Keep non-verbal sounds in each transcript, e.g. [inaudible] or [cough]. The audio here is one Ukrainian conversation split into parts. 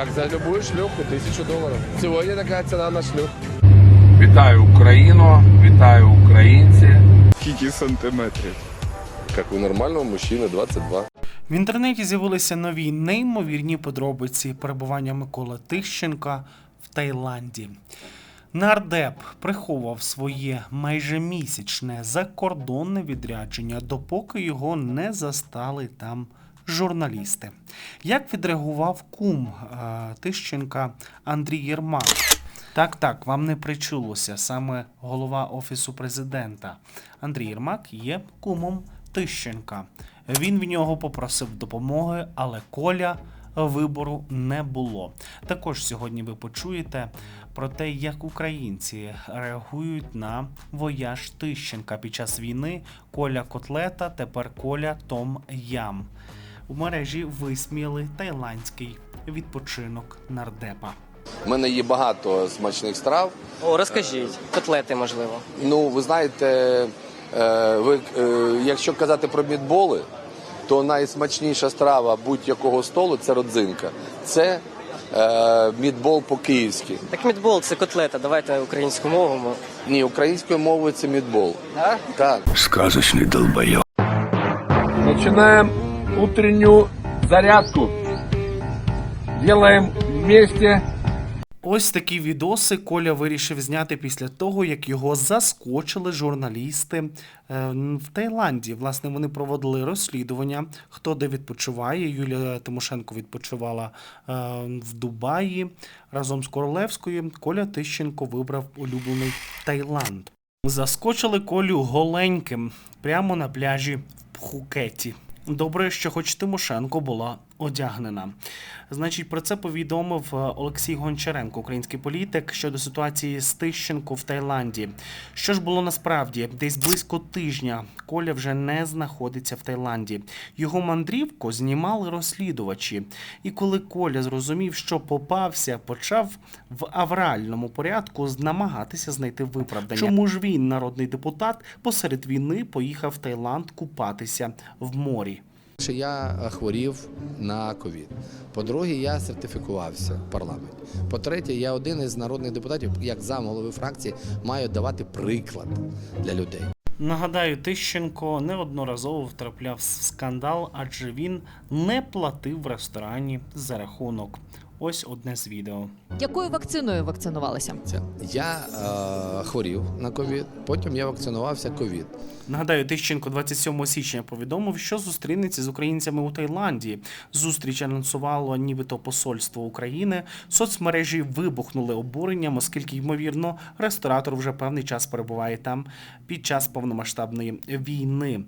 Как за любую шлюху, тысячу долларов. Сегодня такая цена на шлюх. Вітаю Україну, вітаю українці. Скільки сантиметрів? Как у нормального мужчины 22. В інтернеті з'явилися нові неймовірні подробиці перебування Миколи Тищенка в Таїланді. Нардеп приховував своє майже місячне закордонне відрядження, допоки його не застали там журналісти. Як відреагував кум е, Тищенка Андрій Єрмак? Так, так, вам не причулося. Саме голова офісу президента Андрій Єрмак є кумом Тищенка. Він в нього попросив допомоги, але Коля вибору не було. Також сьогодні ви почуєте про те, як українці реагують на вояж Тищенка під час війни. Коля Котлета, тепер Коля Том Ям. У мережі висміяли тайландський відпочинок нардепа. У мене є багато смачних страв. О, розкажіть, котлети, можливо. Ну, ви знаєте, е, ви, е, якщо казати про мідболи, то найсмачніша страва будь-якого столу це родзинка. Це е, мідбол по-київськи. Так мідбол це котлета, давайте українську мову. Ні, українською мовою це мідбол. Да? Так. Сказочний долбойоб. Начинаем утреннюю зарядку. Делаем вместе. Ось такі відоси Коля вирішив зняти після того, як його заскочили журналісти е, в Таїланді. Власне, вони проводили розслідування, хто де відпочиває. Юлія Тимошенко відпочивала е, в Дубаї разом з Королевською. Коля Тищенко вибрав улюблений Таїланд. Заскочили Колю голеньким прямо на пляжі в Пхукеті. Добре, що хоч Тимошенко була одягнена. Значить, про це повідомив е, Олексій Гончаренко, український політик, щодо ситуації з Тищенко в Таїланді. Що ж було насправді? Десь близько тижня Коля вже не знаходиться в Таїланді. Його мандрівку знімали розслідувачі. І коли Коля зрозумів, що попався, почав в авральному порядку намагатися знайти виправдання. Чому ж він, народний депутат, посеред війни поїхав в Таїланд купатися в морі? Я е, хворів на ковід. По-друге, я сертифікувався в парламенті. По-третє, я один із народних депутатів, як зам голови фракції, маю давати приклад для людей. Нагадаю, Тищенко неодноразово втрапляв в скандал, адже він не платив в ресторані за рахунок. Ось одне з відео. Якою вакциною вакцинувалися? Це я е, хворів на ковід, потім я вакцинувався ковід. Нагадаю, Тищенко 27 січня повідомив, що зустрінеться з українцями у Таїланді. Зустріч анонсувало нібито посольство України. Соцмережі вибухнули обуренням, оскільки, ймовірно, ресторатор вже певний час перебуває там під час повномасштабної війни.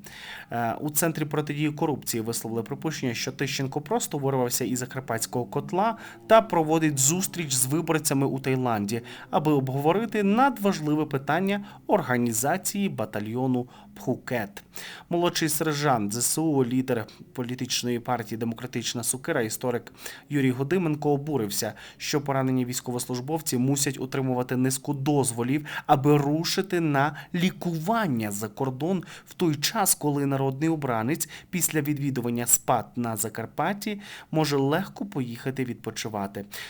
Е, У центрі протидії корупції висловили припущення, що Тищенко просто вирвався із закарпатського котла та проводить зустріч з виборцями у Таїланді, аби обговорити надважливе питання організації батальйону Пхукет. Молодший сержант ЗСУ, лідер політичної партії Демократична Сукира, історик Юрій Годименко обурився, що поранені військовослужбовці мусять отримувати низку дозволів, аби рушити на лікування за кордон в той час, коли народний обранець після відвідування спад на Закарпатті може легко поїхати відпочивати.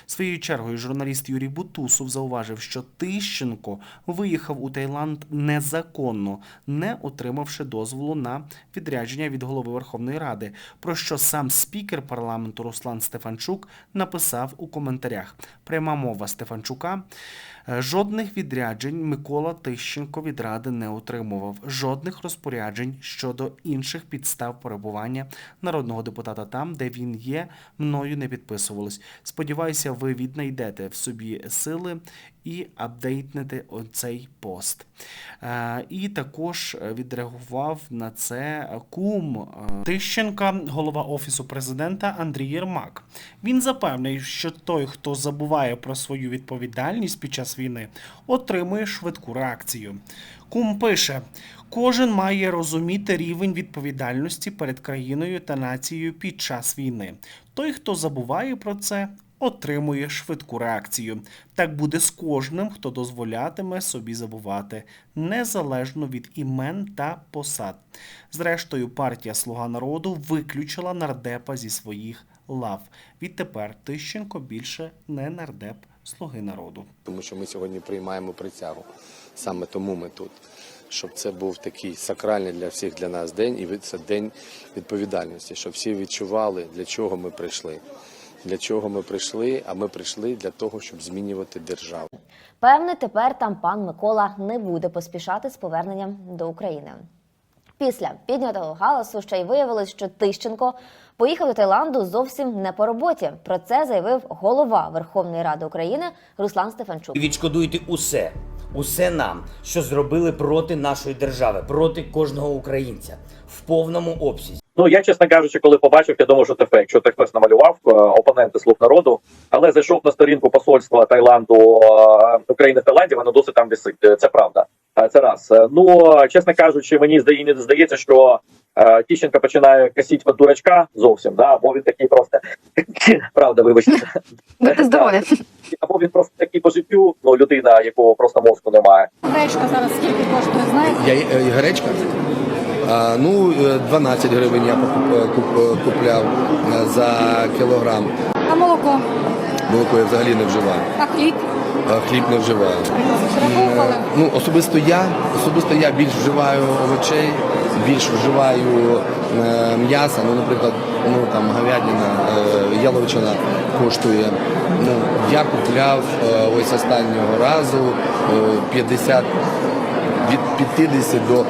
Своєю чергою журналіст Юрій Бутусов зауважив, що Тищенко виїхав у Таїланд незаконно, не отримавши дозволу на відрядження від голови Верховної Ради, про що сам спікер парламенту Руслан Стефанчук написав у коментарях. Пряма мова Стефанчука. Е, Жодних відряджень Микола Тищенко від ради не отримував. Жодних розпоряджень щодо інших підстав перебування народного депутата там, де він є, мною не підписувались. Сподіваюся, ви віднайдете в собі сили і апдейтнете оцей пост. Е, І також відреагував на це кум е, Тищенка, голова офісу президента Андрій Єрмак. Він запевнив, що той, хто забуває про свою відповідальність під час війни, отримує швидку реакцію. Кум пише: кожен має розуміти рівень відповідальності перед країною та нацією під час війни. Той, хто забуває про це, отримує швидку реакцію. Так буде з кожним, хто дозволятиме собі забувати, незалежно від імен та посад. Зрештою, партія Слуга народу виключила нардепа зі своїх лав. Відтепер Тищенко більше не нардеп слуги народу. тому що ми сьогодні приймаємо присягу. Саме тому ми тут. Щоб це був такий сакральний для всіх для нас день, і це день відповідальності, щоб всі відчували, для чого ми прийшли. Для чого ми прийшли, а ми прийшли для того, щоб змінювати державу. Певне, тепер там пан Микола не буде поспішати з поверненням до України. Після піднятого галасу ще й виявилось, що Тищенко поїхав до Таїланду зовсім не по роботі. Про це заявив голова Верховної Ради України Руслан Стефанчук. Відшкодуйте усе, усе нам, що зробили проти нашої держави, проти кожного українця в повному обсязі. Ну я чесно кажучи, коли побачив, я думав, що це фейк, що це хтось намалював е, опоненти слуг народу. Але зайшов на сторінку посольства Таїланду е, України в Таїланді, воно досить там висить. Е, Це правда. Е, Це раз. Е, Ну чесно кажучи, мені здає, не здається, що е, Тіщенко починає косіть від дурачка зовсім, да, або він такий просто [laughs] правда, вибачте. Будьте здорові. Або він просто такий по життю, ну людина, якого просто мозку немає. Гречка зараз скільки коштує, знаєте? Я, гречка? А, ну, е, 12 гривень я купляв за кілограм. А молоко? Молоко я взагалі не вживаю. А хліб? А хліб не вживаю. Перепухали? Ну, особисто я, особисто я більш вживаю овочей, більш вживаю е, м'яса. Ну, наприклад, ну там говядина, е, яловичина коштує. Ну, я купляв е, ось останнього разу е, 50 від 50 до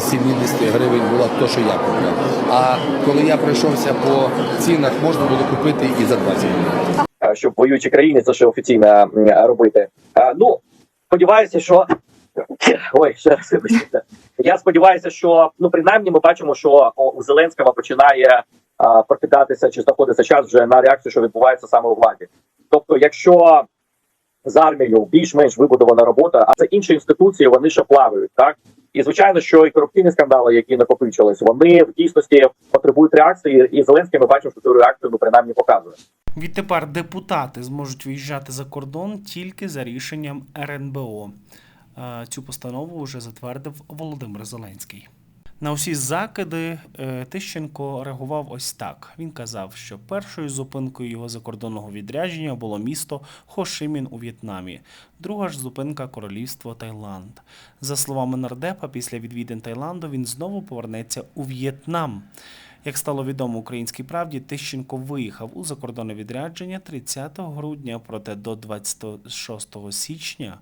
70 гривень була то, що я купляв. А коли я пройшовся по цінах, можна було купити і за 20 гривень. щоб в воюючій країні це ще офіційно робити. Ну сподіваюся, що [laughs] ой, ще раз вибачте. Я сподіваюся, що ну принаймні ми бачимо, що у Зеленського починає прокидатися чи знаходиться час вже на реакцію, що відбувається саме у владі. Тобто, якщо з армією більш-менш вибудована робота, а це інші інституції, вони ще плавають, так. І звичайно, що і корупційні скандали, які накопичились, вони в дійсності потребують реакції, і Зеленський ми бачимо, що цю реакцію ну принаймні показує. Відтепер депутати зможуть виїжджати за кордон тільки за рішенням РНБО. Е, Цю постанову вже затвердив Володимир Зеленський. На усі закиди е, Тищенко реагував ось так. Він казав, що першою зупинкою його закордонного відрядження було місто Хошимін у В'єтнамі. Друга ж зупинка королівство Таїланд. За словами нардепа, після відвідин Таїланду він знову повернеться у В'єтнам. Як стало відомо українській правді, Тищенко виїхав у закордонне відрядження 30 грудня, проте до 26 січня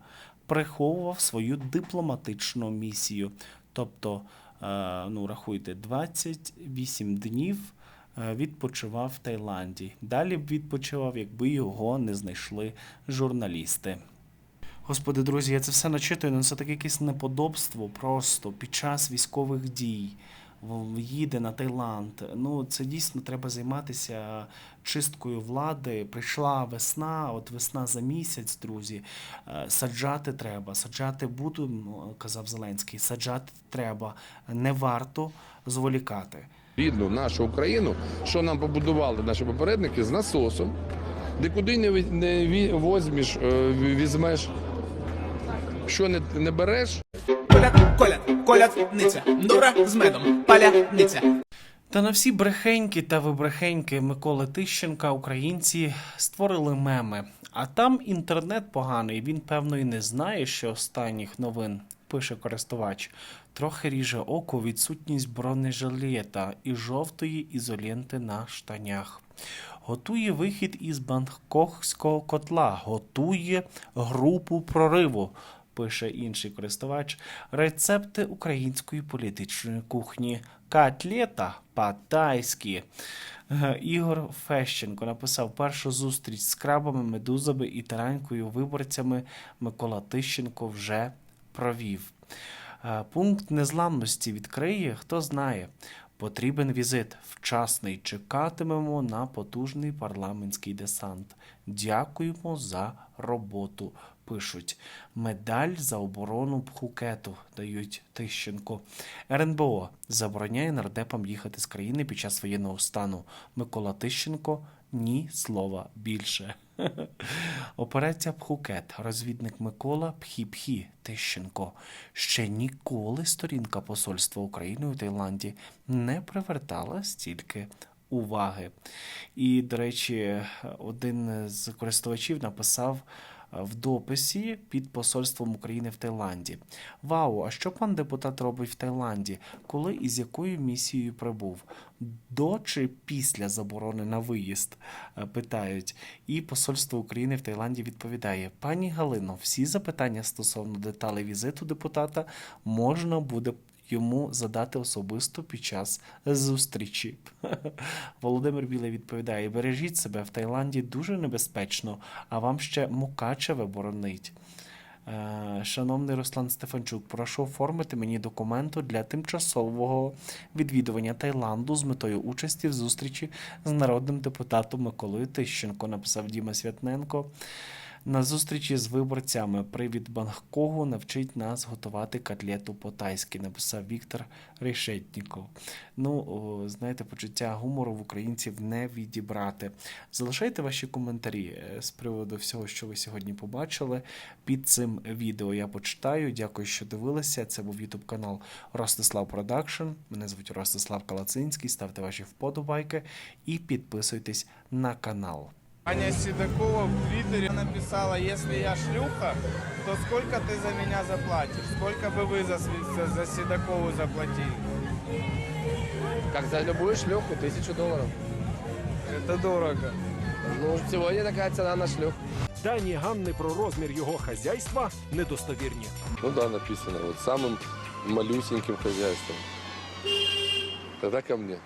приховував свою дипломатичну місію. Тобто, ну рахуйте, 28 днів е, відпочивав в Таїланді. Далі б відпочивав, якби його не знайшли журналісти. Господи, друзі, я це все начитую, але це таке якесь неподобство просто під час військових дій. Їде на Таїланд. Ну, це дійсно треба займатися чисткою влади. Прийшла весна, от весна за місяць, друзі. Е, Саджати треба, саджати буду, казав Зеленський. Саджати треба. Не варто зволікати. Рідну нашу Україну, що нам побудували наші попередники з насосом, де куди не, не е, візьмеш, що не, не береш, Коляд, коляд, колядниця, дура з медом, паляниця. Та на всі брехеньки та вибрехеньки Миколи Тищенка українці створили меми. А там інтернет поганий. Він певно і не знає, що останніх новин пише користувач. Трохи ріже око відсутність бронежилета і жовтої ізоленти на штанях. Готує вихід із Бангкокського котла, готує групу прориву. Пише інший користувач рецепти української політичної кухні. Котлета по-тайськи. Ігор Фещенко написав першу зустріч з крабами, медузами і таранькою виборцями Микола Тищенко вже провів. Е, Пункт незламності відкриє, хто знає. Потрібен візит. Вчасний чекатимемо на потужний парламентський десант. Дякуємо за роботу. Пишуть медаль за оборону Пхукету дають Тищенко. РНБО забороняє нардепам їхати з країни під час воєнного стану. Микола Тищенко ні слова більше. [laughs] Операція Пхукет. Розвідник Микола Пхі-Пхі Тищенко. Ще ніколи сторінка Посольства України у Таїланді не привертала стільки уваги. І, до речі, один з користувачів написав в дописі під посольством України в Таїланді. Вау, а що пан депутат робить в Таїланді? Коли і з якою місією прибув? До чи після заборони на виїзд? Е, питають. І посольство України в Таїланді відповідає: Пані Галино, всі запитання стосовно деталей візиту депутата можна буде йому задати особисто під час зустрічі. [laughs] Володимир Білий відповідає: бережіть себе в Таїланді дуже небезпечно, а вам ще Мукачеве боронить. Е, Шановний Руслан Стефанчук, прошу оформити мені документу для тимчасового відвідування Таїланду з метою участі в зустрічі з народним депутатом Миколою Тищенко, написав Діма Святненко. На зустрічі з виборцями привід Бангкогу навчить нас готувати котлету по-тайськи, написав Віктор Решетніков. Ну, знаєте, почуття гумору в українців не відібрати. Залишайте ваші коментарі е, з приводу всього, що ви сьогодні побачили. Під цим відео я почитаю. Дякую, що дивилися. Це був YouTube канал Ростислав Продакшн. Мене звуть Ростислав Калацинський. Ставте ваші вподобайки і підписуйтесь на канал. Аня Седокова в Твиттере написала, если я шлюха, то сколько ты за меня заплатишь? Сколько бы вы за, за, за Седокову заплатили? Як за любую шлюху, тисячу доларів. Это дорого. Ну, сьогодні така ціна на шлюх. Дані Ганни про розмір його хазяйства недостовірні. Ну да, написано. Вот самым малюсеньким хозяйством. Тогда ко мне.